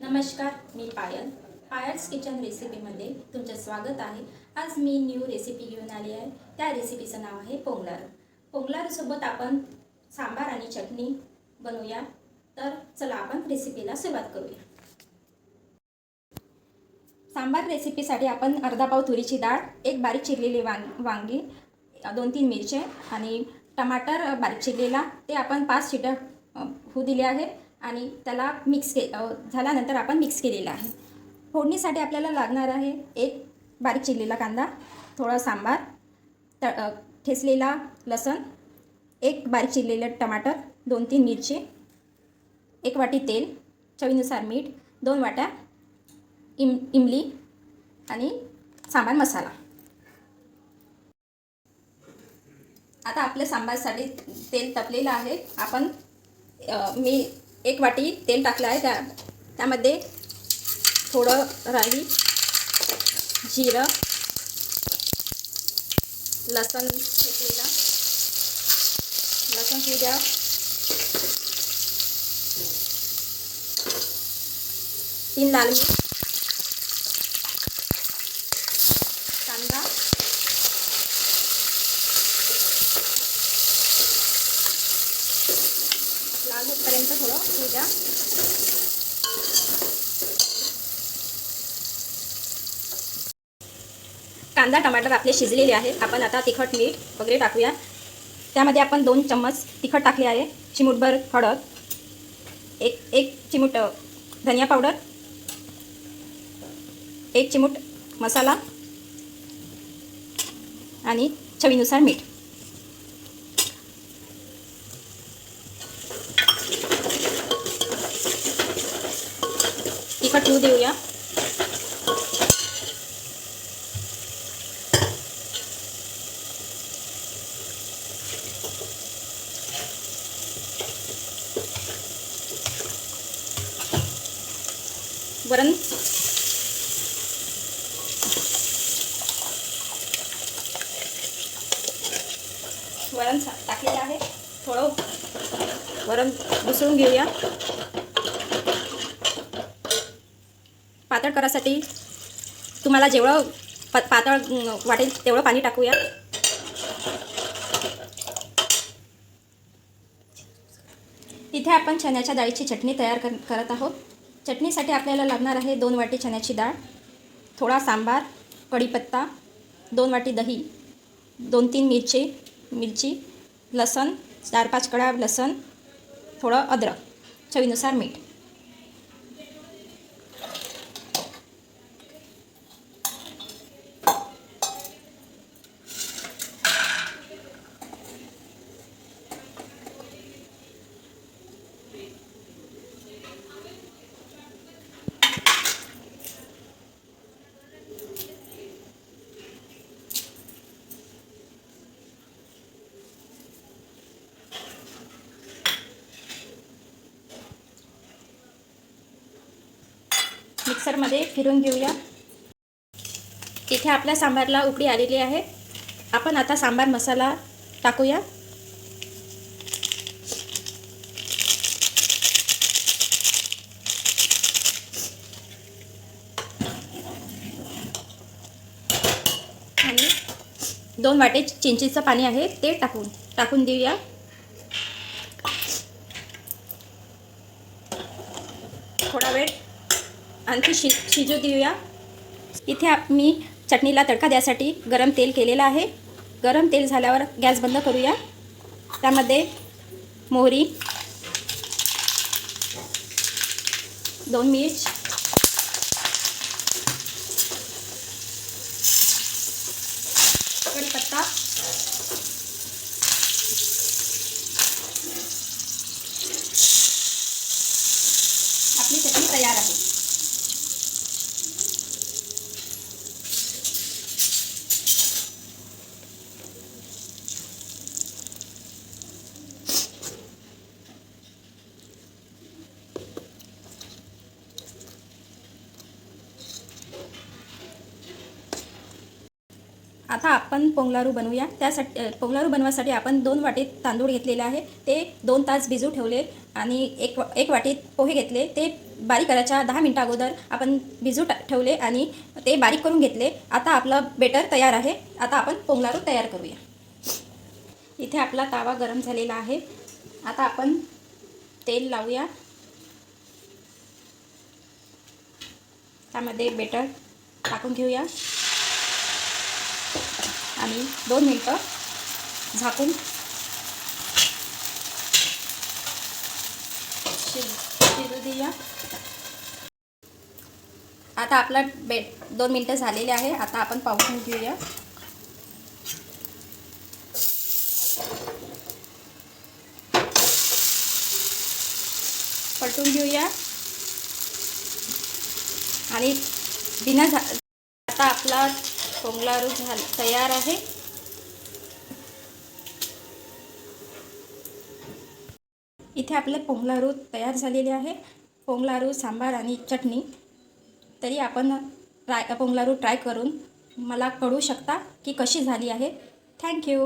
नमस्कार मी पायल. Piles kitchen रेसिपीमध्ये तुमचं स्वागत आहे. आज मी न्यू रेसिपी घेऊन आली आहे. त्या रेसिपीचं नाव आहे पोंगलार. पोंगलारसोबत आपण सांबार आणि चटणी बनवूया. तर चला आपण रेसिपीला सुरुवात करूया. सांबार रेसिपीसाठी आपण अर्धा पाव तुरीची डाळ एक बारीक चिरलेली वांग वांगी दोन तीन मिरचे आणि टमाटर बारीक चिरलेला. ते आपण पाच शिट्या होऊ दिले आहे. आणि त्याला मिक्स के झाल्यानंतर आपण मिक्स केलेला आहे. फोडणीसाठी आपल्याला लागणार आहे एक बारीक चिरलेला कांदा थोडा सांबार त ठेसलेला ठेचलेला लसण एक बारीक चिरलेलं टमाटर दोन तीन मिरची एक वाटी तेल चवीनुसार मीठ दोन वाट्या इम इमली आणि सांबार मसाला. आता आपल्या सांबारसाठी तेल तपलेलं आहे. आपण मी एक वाटी तेल टाकलं आहे त्या त्यामध्ये थोडं राई जिरं लसण ठेचलेला लसण घेऊ द्या. तीन लाल मिरच कांदा लाल होतपर्यंत कांदा टमाटर आपले शिजलेले आहे आपण आता तिखट मीठ वगैरे टाकूया. त्यामध्ये आपण दोन चम्मच तिखट टाकले आहे. चिमूटभर हळद एक एक चिमूट धनिया पावडर एक चिमूट मसाला आणि चवीनुसार मीठ तिखट होऊ देऊया. वरण. वरण टाकलेलं आहे. थोडं. वरण मिसळून घेऊया. पातळ करायसाठी तुम्हाला जेवढं प पातळ वाटेल तेवढं पाणी टाकूया. इथे आपण चण्याच्या डाळीची चटणी तयार कर करत आहोत. चटणीसाठी आपल्याला लागणार आहे दोन वाटी चण्याची डाळ थोडा सांबार कढीपत्ता दोन वाटी दही दोन तीन मिरची मिरची लसण चार पाच कडा लसण थोडं अद्रक चवीनुसार मीठ. मिक्सरमध्ये फिरून घेऊया. इथे आपल्या सांबारला उकडी आलेली आहे. आपण आता सांबार मसाला टाकूया. आणि दोन वाटे चिंचेचं पाणी आहे ते टाकून टाकून देऊया थोडा वेळ आणखी शि शिजू देऊया. इथे मी चटणीला तडका द्यासाठी गरम तेल केलेलं आहे. गरम तेल झाल्यावर गॅस बंद करूया. त्यामध्ये मोहरी दोन मिरच कढीपत्ता आपली चटणी तयार आहे आता आपण पोंगलारू बनवूया. त्यासाठी पोंगलारू बनवासाठी आपण दोन वाटीत तांदूळ घेतलेले आहे. ते दोन तास भिजू ठेवले आणि एक वा- एक वाटीत पोहे घेतले. ते बारीक करायच्या दहा मिनटं अगोदर आपण भिजू टा ठेवले आणि ते बारीक करून घेतले. आता आपलं बेटर तयार आहे. आता आपण पोंगलारू तयार करूया. इथे आपला तावा गरम झालेला आहे. आता आपण तेल लावूया. त्यामध्ये बेटर टाकून घेऊया आणि दोन मिनटं झाकून शिजू देऊया. आता आपला बे दोन मिनटं झालेले आहे. आता आपण पाहून घेऊया. पलटून घेऊया. आणि बिना झा आता आपला पोंगलारू झाल तयार आहे. इथे आपले पोंगलारू तयार झालेले आहे. पोंगलारू सांबार आणि चटणी. तरी आपण ट्राय पोंगलारू ट्राय करून मला कळू शकता की कशी झाली आहे. थँक्यू